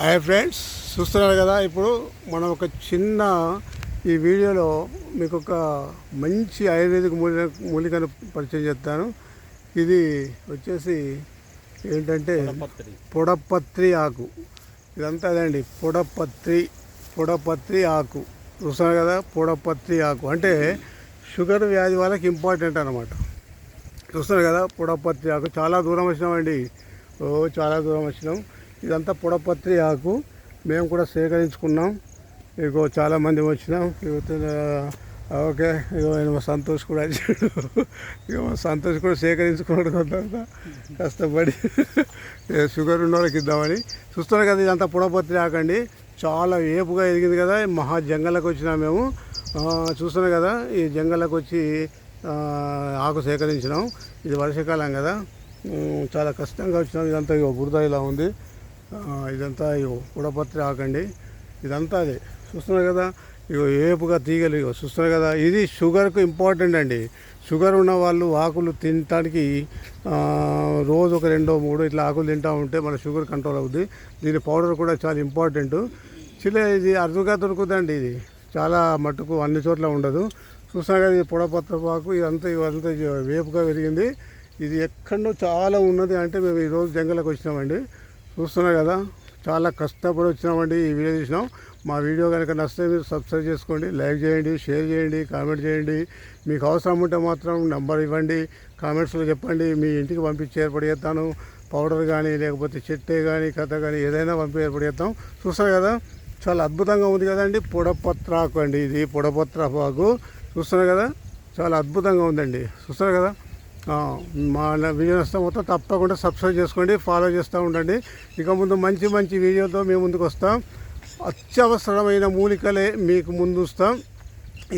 Hi friends చూస్తున్నారు కదా ఇప్పుడు మనం ఒక చిన్న ఈ వీడియోలో మీకు ఒక మంచి ఆయుర్వేదిక మూలిక మూలికను పరిచయం చేస్తాను. ఇది వచ్చేసి ఏంటంటే పత్రి పొడపత్రి ఆకు. ఇదంతా అదండి పొడపత్రి పొడపత్రి ఆకు. చూస్తున్నారు కదా పొడపత్రి ఆకు. అంటే షుగర్ వ్యాధి వాళ్ళకి ఇంపార్టెంట్ అనమాట చూస్తున్నారు కదా పొడపత్రి ఆకు. చాలా దూరం వచ్చినామండి. ఓ చాలా దూరం వచ్చినాం. ఇదంతా పొడపత్రి ఆకు. మేము కూడా సేకరించుకున్నాం. ఇగో చాలామంది వచ్చినాం. ఓకే. ఇగో సంతోష్ కూడా వచ్చాడు ఇగో సంతోష్ కూడా సేకరించుకున్నాడు కొంత కష్టపడి. షుగర్ ఉన్న వాళ్ళకి ఇద్దామని. చూస్తున్నారు కదా ఇదంతా పొడపత్రి ఆకండి చాలా ఏపుగా ఎదిగింది కదా. మహా జంగలకు వచ్చినాం మేము. చూస్తున్నాం కదా ఈ జంగలకు వచ్చి ఆకు సేకరించినాం. ఇది వర్షాకాలం కదా. చాలా కష్టంగా వచ్చినాం. ఇదంతా ఇగో బురద ఇలా ఉంది. ఇదంతా ఇగో ఆకండి. ఇదంతా అదే. చూస్తున్నారు కదా? ఇగో ఏపుగా తీగలు ఇగో చూస్తున్నారు కదా? ఇది షుగర్కు ఇంపార్టెంట్ అండి. షుగర్ ఉన్న వాళ్ళు ఆకులు తినటానికి రోజు ఒక రెండో మూడో ఇట్లా ఆకులు తింటూ ఉంటే మన షుగర్ కంట్రోల్ అవుద్ది. దీని పౌడర్ కూడా చాలా ఇంపార్టెంట్. చిలే ఇది అరుదుగా దొరుకుతుందండి ఇది. చాలా మట్టుకు అన్ని చోట్ల ఉండదు. చూసినా కదా ఇది పొడపత్రపాకు ఇదంతా ఇదంతా ఇది వేపుగా పెరిగింది. ఇది ఎక్కడో చాలా ఉన్నది అంటే మేము ఈరోజు జంగలకు వచ్చినామండి. చూస్తున్నారు కదా చాలా కష్టపడి వచ్చినామండి ఈ వీడియో చూసినాం మా వీడియో కనుక నచ్చితే మీరు సబ్స్క్రైబ్ చేసుకోండి లైక్ చేయండి షేర్ చేయండి కామెంట్ చేయండి. మీకు అవసరం ఉంటే మాత్రం నెంబర్ ఇవ్వండి కామెంట్స్లో చెప్పండి. మీ ఇంటికి పంపించి ఏర్పడి చేస్తాను. పౌడర్ కానీ లేకపోతే చెట్టే కానీ కథ కానీ ఏదైనా పంపి ఏర్పడి చేస్తాం. చూస్తారు కదా చాలా అద్భుతంగా ఉంది కదండి. పొడపత్రాకు అండి ఇది పొడపత్రాకు. చూస్తున్నారు కదా చాలా అద్భుతంగా ఉందండి. చూస్తారు కదా మా వీడియో వస్తే మొత్తం తప్పకుండా సబ్స్క్రైబ్ చేసుకోండి ఫాలో చేస్తూ ఉండండి. ఇక ముందు మంచి మంచి వీడియోతో మేము ముందుకు వస్తాం. అత్యవసరమైన మూలికలే మీకు ముందు వస్తాం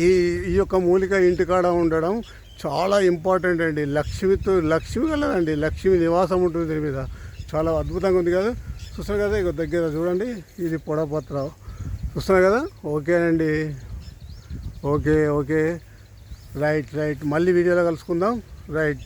ఈ ఈ యొక్క మూలిక ఇంటికాడ ఉండడం చాలా ఇంపార్టెంట్ అండి. లక్ష్మితో లక్ష్మి కలదండి. లక్ష్మి నివాసం ఉంటుంది దీని మీద. చాలా అద్భుతంగా ఉంది కదా. చూస్తారు కదా ఇక దగ్గర చూడండి. ఇది పొడపత్ర చూస్తున్నారు కదా? ఓకేనండి ఓకే ఓకే. Right right. మళ్ళీ వీడియోలో కలుసుకుందాం. right.